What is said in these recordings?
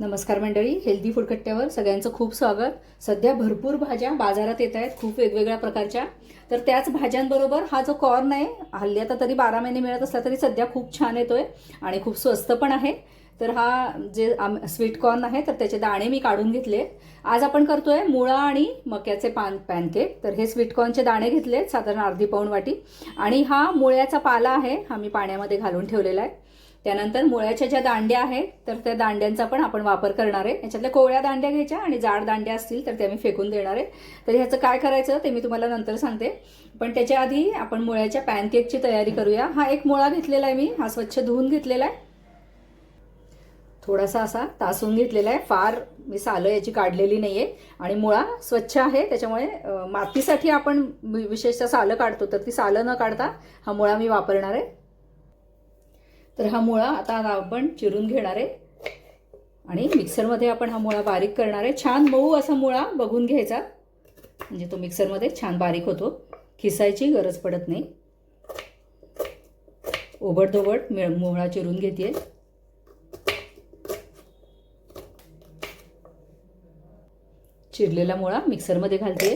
नमस्कार मंडळी healthy food कट्ट्यावर सगळ्यांचं खूप स्वागत. सध्या भरपूर भाज्या बाजारात येत आहेत खूप वेगवेगळ्या प्रकारच्या. तर त्याच भाज्यांबरोबर हा जो कॉर्न आहे हल्ली आता तरी बारा महिने मिळत असला तरी सध्या खूप छान येतोय आणि खूप स्वस्त पण आहे. तर हा जे आम स्वीट कॉर्न आहे तर त्याचे दाणे मी काढून घेतले. आज आपण करतोय मुळा आणि मक्याचे पान पॅनकेक तर हे स्वीट कॉर्नचे दाणे घेतले साधारण अर्धी पाऊण वाटी. आणि हा मुळ्याचा पाला आहे हा मी पाण्यामध्ये घालून ठेवलेला आहे. त्यानंतर मुळ्याच्या ज्या दांड्या आहेत तर त्या दांड्यांचा पण आपण वापर करणार आहे. याच्यातल्या कोवळ्या दांड्या घ्यायच्या आणि जाड दांड्या असतील तर त्या मी फेकून देणार आहे. तर ह्याचं काय करायचं ते मी तुम्हाला नंतर सांगते. पण त्याच्या आधी आपण मुळ्याच्या पॅनकेकची तयारी करूया. हा एक मुळा घेतलेला आहे मी. हा स्वच्छ धुवून घेतलेला आहे. थोडासा असा तासून घेतलेला आहे. फार मी सालं याची काढलेली नाही आहे आणि मुळा स्वच्छ आहे त्याच्यामुळे मातीसाठी आपण विशेषतः सालं काढतो. तर ती सालं न काढता हा मुळा मी वापरणार आहे. तर हा मुळा आता आपण चिरून घेणार आहे. आणि मिक्सरमध्ये आपण हा मुळा बारीक करणार आहे. छान मऊ असा मुळा बघून घ्यायचा. म्हणजे तो मिक्सरमध्ये छान बारीक होतो. खिसायची गरज पडत नाही. ओबडधोबड मिळ मुळा चिरून घेते चिरलेला मुळा मिक्सरमध्ये घालते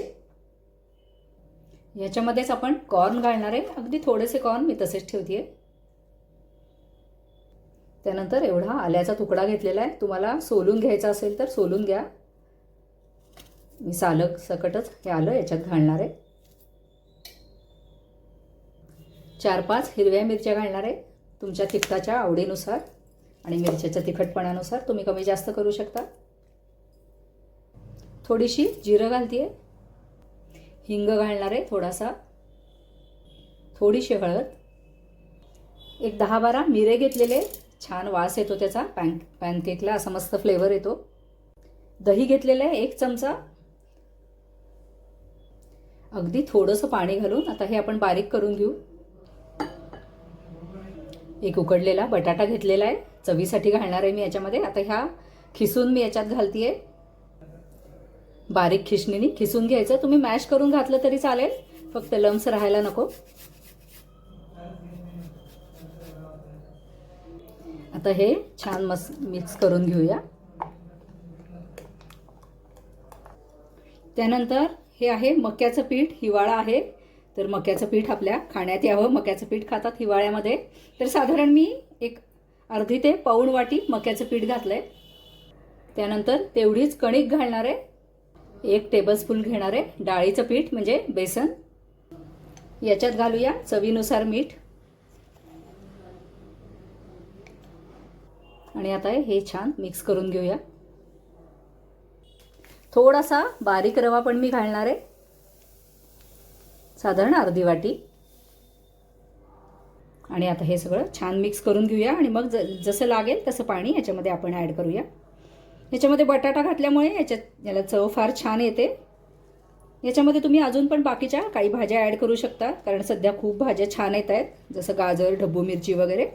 याच्यामध्येच आपण कॉर्न घालणार आहे. अगदी थोडेसे कॉर्न मी तसेच ठेवते त्यानंतर एवढा आल्याचा तुकडा घेतलेला आहे. तुम्हाला सोलून घ्यायचा असेल तर सोलून घ्या. मी सालक सकटच हे आलं याच्यात घालणार आहे. चार पाच हिरव्या मिरच्या घालणार आहे तुमच्या तिखटाच्या आवडीनुसार आणि मिरच्याच्या तिखटपणानुसार. तुम्ही कमी जास्त करू शकता. थोडीशी जिरं घालते हिंग घालणार आहे थोडासा. थोडीशी हळद. एक दहा बारा मिरे घेतलेले. छान वास येतो त्याचा. पॅन पॅनकेकला असा मस्त फ्लेवर येतो. दही घेतलेलं आहे एक चमचा. अगदी थोडंसं पाणी घालून आता हे आपण बारीक करून घेऊ. एक उकडलेला बटाटा घेतलेला आहे. चवीसाठी घालणार आहे मी याच्यामध्ये. आता ह्या खिसून मी याच्यात घालतीये. बारीक खिसणीने खिसून घ्यायचं. तुम्ही मॅश करून घातलं तरी चालेल. फक्त लम्स राहायला नको. आता हे छान मस मिक्स करून घेऊया. त्यानंतर हे आहे मक्याचं पीठ हिवाळा आहे. तर मक्याचं पीठ आपल्या खाण्यात यावं. मक्याचं पीठ खातात हिवाळ्यामध्ये. तर साधारण मी एक अर्धी ते पाऊण वाटी मक्याचं पीठ घातलं आहे त्यानंतर तेवढीच कणिक घालणार आहे. एक टेबलस्पून घेणार आहे. डाळीचं पीठ म्हणजे बेसन. याच्यात घालूया चवीनुसार मीठ. आणि आता हे छान मिक्स करून घेऊया. थोडासा बारीक रवा पण मी घालणार आहे. साधारण अर्धी वाटी. आणि आता हे सगळं छान मिक्स करून घेऊया आणि मग ज जसं लागेल तसं पाणी याच्यामध्ये आपण ॲड करूया. याच्यामध्ये बटाटा घातल्यामुळे याच्यात याला चव फार छान येते. याच्यामध्ये तुम्ही अजून पण बाकीच्या काही भाज्या ॲड करू शकता कारण सध्या खूप भाज्या छान येत आहेत जसं गाजर ढब्बू मिरची वगैरे.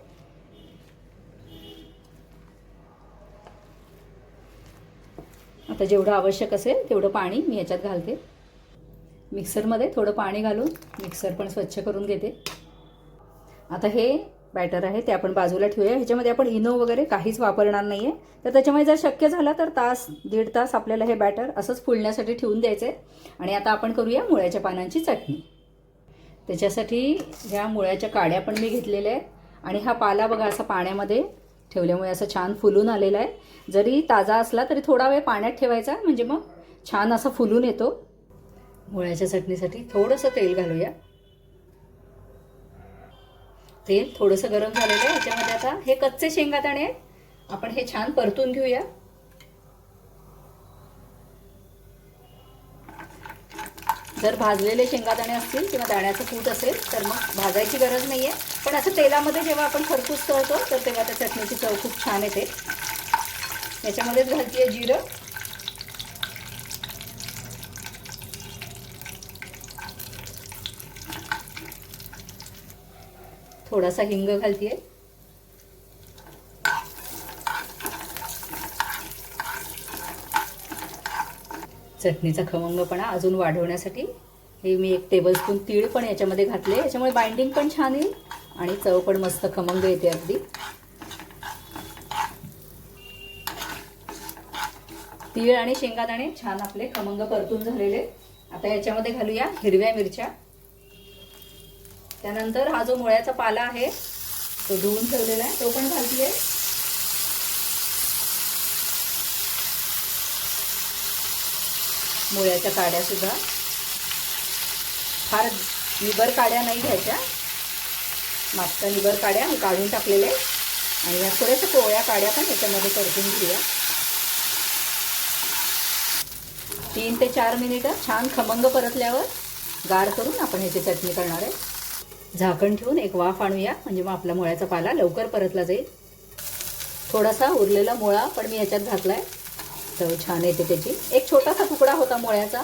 आता जेवढं आवश्यक असेल तेवढं पाणी मी याच्यात घालते. मिक्सरमध्ये थोडं पाणी घालून मिक्सर पण स्वच्छ करून घेते. आता हे बॅटर आहे ते आपण बाजूला ठेवूया. ह्याच्यामध्ये आपण इनो वगैरे काहीच वापरणार नाही आहे तर त्याच्यामुळे जर शक्य झालं तर तास दीड तास आपल्याला हे बॅटर असंच फुलण्यासाठी ठेवून द्यायचं आहे आणि आता आपण करूया मुळ्याच्या पानांची चटणी. त्याच्यासाठी ह्या मुळ्याच्या काड्या पण मी घेतलेल्या आहेत. आणि हा पाला बघा असा पाण्यामध्ये ठेवल्यामुळे असं छान फुलून आलेला आहे. जरी ताजा असला तरी थोडा वेळ पाण्यात ठेवायचा म्हणजे मग छान असा फुलून येतो. मुळ्याच्या चटणीसाठी थोडंसं तेल घालूया. तेल थोडंसं गरम झालेलं आहे. याच्यामध्ये आता हे कच्चे शेंगादाणे आपण हे छान परतून घेऊया. जर भाजलेले शेंगादाणे असतील किंवा दाण्याचं कूट असेल तर मग भाजायची गरज नाही आहे पण असं तेलामध्ये जेव्हा आपण खरपूस तळतो तर तेव्हा त्या चटणीची चव खूप छान येते. याच्यामध्येच घालते जिरं. थोडासा हिंग घालतीये. चटणीचा खमंगपणा अजून वाढवण्यासाठी हे मी एक टेबलस्पून तीळ पण याच्यामध्ये घातले. याच्यामुळे बाइंडिंग पण छान येईल आणि चव पण मस्त खमंग येते अगदी. तीळ आणि शेंगादाणे छान आपले खमंग परतून झालेले. आता याच्यामध्ये घालूया हिरव्या मिरच्या. त्यानंतर हा जो मुळ्याचा पाला आहे तो धुवून ठेवलेला आहे तो पण घालतीये. मुळ्याच्या काड्यासुद्धा फार निबर काड्या नाही घ्यायच्या. मागच्या निबर काड्या मी काढून टाकलेल्या आणि ह्या थोड्याशा कोवळ्या काड्या पण याच्यामध्ये परतून घेऊया. तीन ते चार मिनिटं छान खमंग परतल्यावर गार करून आपण ह्याची चटणी करणार आहे. झाकण ठेवून एक वाफ आणूया म्हणजे मग आपला मुळ्याचा पाला लवकर परतला जाईल. थोडासा उरलेला मुळा पण मी ह्याच्यात घातला आहे तर छान येते त्याची. एक छोटासा तुकडा होता मुळ्याचा.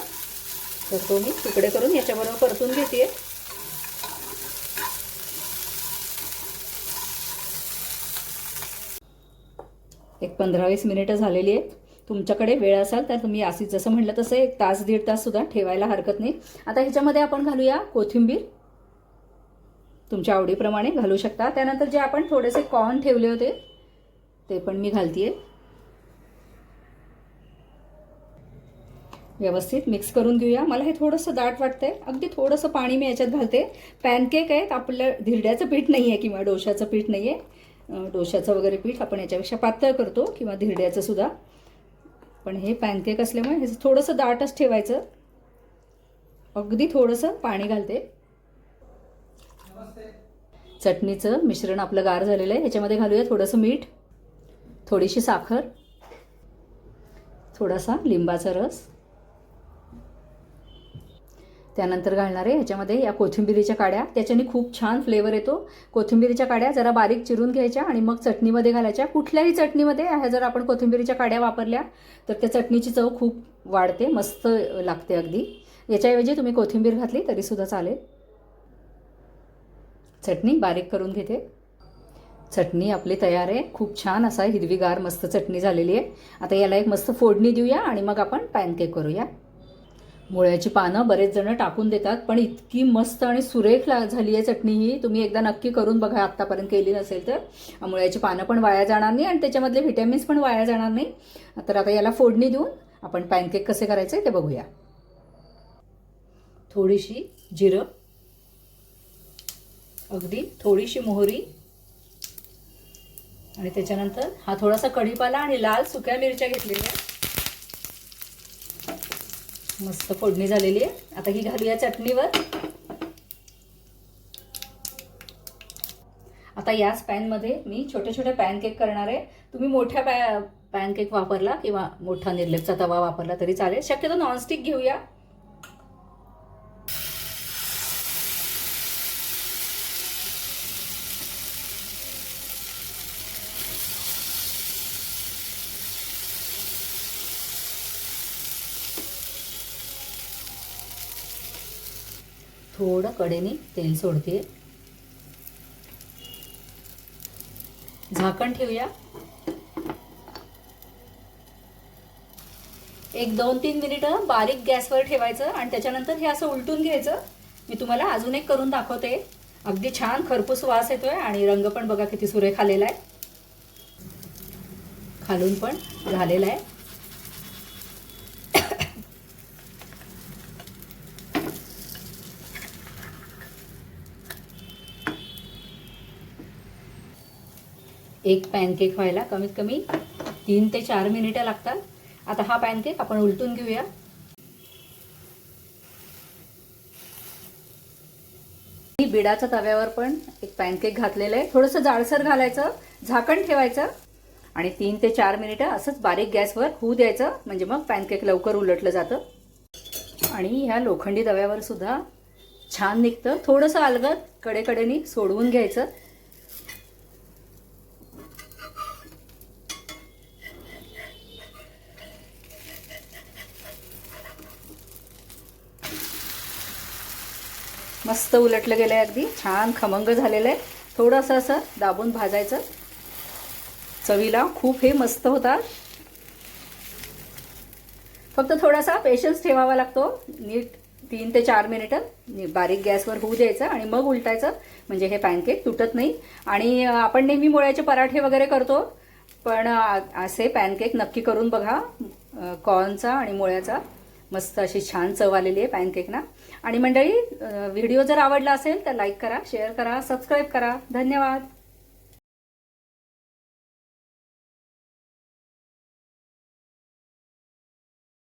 तर तो मी तुकडे करून याच्याबरोबर परतून घेते एक पंधरा वीस मिनिटं झालेली आहेत. तुमच्याकडे वेळ असाल तर तुम्ही अशी जसं म्हटलं तसं एक तास दीड तास सुद्धा ठेवायला हरकत नाही. आता ह्याच्यामध्ये आपण घालूया कोथिंबीर. तुमच्या आवडीप्रमाणे घालू शकता. त्यानंतर जे आपण थोडेसे कॉर्न ठेवले होते ते पण मी घालतीये. व्यवस्थित मिक्स करून घेऊया. मला हे थोडंसं दाट वाटतंय. अगदी थोडंसं पाणी मी याच्यात घालते. पॅनकेक आहेत. आपलं धिरड्याचं पीठ नाही आहे किंवा डोशाचं पीठ नाही आहे डोशाचं वगैरे पीठ आपण याच्यापेक्षा पातळ करतो किंवा धिरड्याचं सुद्धा. पण हे पॅनकेक असल्यामुळे हे थोडंसं दाटच ठेवायचं. अगदी थोडंसं पाणी घालते. चटणीचं मिश्रण आपलं गार झालेलं आहे. ह्याच्यामध्ये घालूया थोडंसं मीठ थोडीशी साखर थोडासा लिंबाचा रस. त्यानंतर घालणार आहे. ह्याच्यामध्ये या कोथिंबिरीच्या काड्या. त्याच्याने खूप छान फ्लेवर येतो. कोथिंबिरीच्या काड्या जरा बारीक चिरून घ्यायच्या आणि मग चटणीमध्ये घालायच्या. कुठल्याही चटणीमध्ये ह्या जर आपण कोथिंबिरीच्या काड्या वापरल्या तर त्या चटणीची चव खूप वाढते मस्त लागते अगदी. याच्याऐवजी तुम्ही कोथिंबीर घातली तरीसुद्धा चालेल. चटणी बारीक करून घेते. चटणी आपली तयार आहे. खूप छान असा हिरवीगार मस्त चटणी झालेली आहे. आता याला एक मस्त फोडणी देऊया आणि मग आपण पॅनकेक करूया. मुळ्याची पानं बरेच जण टाकून देतात पण इतकी मस्त आणि सुरेख ला झाली आहे चटणी ही. तुम्ही एकदा नक्की करून बघा आत्तापर्यंत केली नसेल तर. मुळ्याची पानं पण वाया जाणार नाही आणि त्याच्यामधले व्हिटॅमिन्स पण वाया जाणार नाही. तर आता याला फोडणी देऊन आपण पॅनकेक कसे करायचे ते बघूया. थोडीशी जिरं अगदी थोडीशी मोहरी आणि त्याच्यानंतर हा थोडासा कढीपाला आणि लाल सुक्या मिरच्या घेतलेल्या मस्त फोडणी झालेली आहे. आता ही घालूया चटणीवर. आता याच पॅनमध्ये मी छोटे छोटे पॅनकेक करणार आहे. तुम्ही मोठ्या पॅ पॅनकेक वापरला किंवा मोठा निर्लेपचा तवा वापरला तरी चालेल. शक्यतो नॉनस्टिक घेऊया. थोडं कडेने तेल सोडते. झाकण ठेवूया. एक दोन तीन मिनिटं बारीक गॅसवर ठेवायचं आणि त्याच्यानंतर हे असं उलटून घ्यायचं. मी तुम्हाला अजून एक करून दाखवते. अगदी छान खरपूस वास येतोय आणि रंग पण बघा किती सुरेख आलेला आहे खालून पण झालेला आहे एक पॅनकेक व्हायला कमीत कमी तीन ते चार मिनिटं लागतात. आता हा पॅनकेक आपण उलटून घेऊया. मी बिडाच्या तव्यावर पण एक पॅनकेक घातलेलं आहे. थोडंसं जाडसर घालायचं झाकण ठेवायचं आणि तीन ते चार मिनिटं असंच बारीक गॅसवर होऊ द्यायचं. म्हणजे मग पॅनकेक लवकर उलटलं जातं. आणि ह्या लोखंडी तव्यावर सुद्धा छान निघतं. थोडंसं अलगद कडेकडेनी सोडवून घ्यायचं. मस्त उलटलं गेलं आहे अगदी. छान खमंग झालेलं आहे थोडंसं असं दाबून भाजायचं. चवीला खूप हे मस्त होतात फक्त थोडासा पेशन्स ठेवावा लागतो. नीट तीन ते चार मिनिटं बारीक गॅसवर होऊ द्यायचं आणि मग उलटायचं. म्हणजे हे पॅनकेक तुटत नाही. आणि आपण नेहमी मुळ्याचे पराठे वगैरे करतो. पण असे पॅनकेक नक्की करून बघा. कॉर्नचा आणि मुळ्याचा मस्त अशी छान चव आलेली आहे पॅनकेकना आणि मंडळी व्हिडिओ जर आवडला असेल तर लाईक करा शेअर करा सबस्क्राईब करा. धन्यवाद.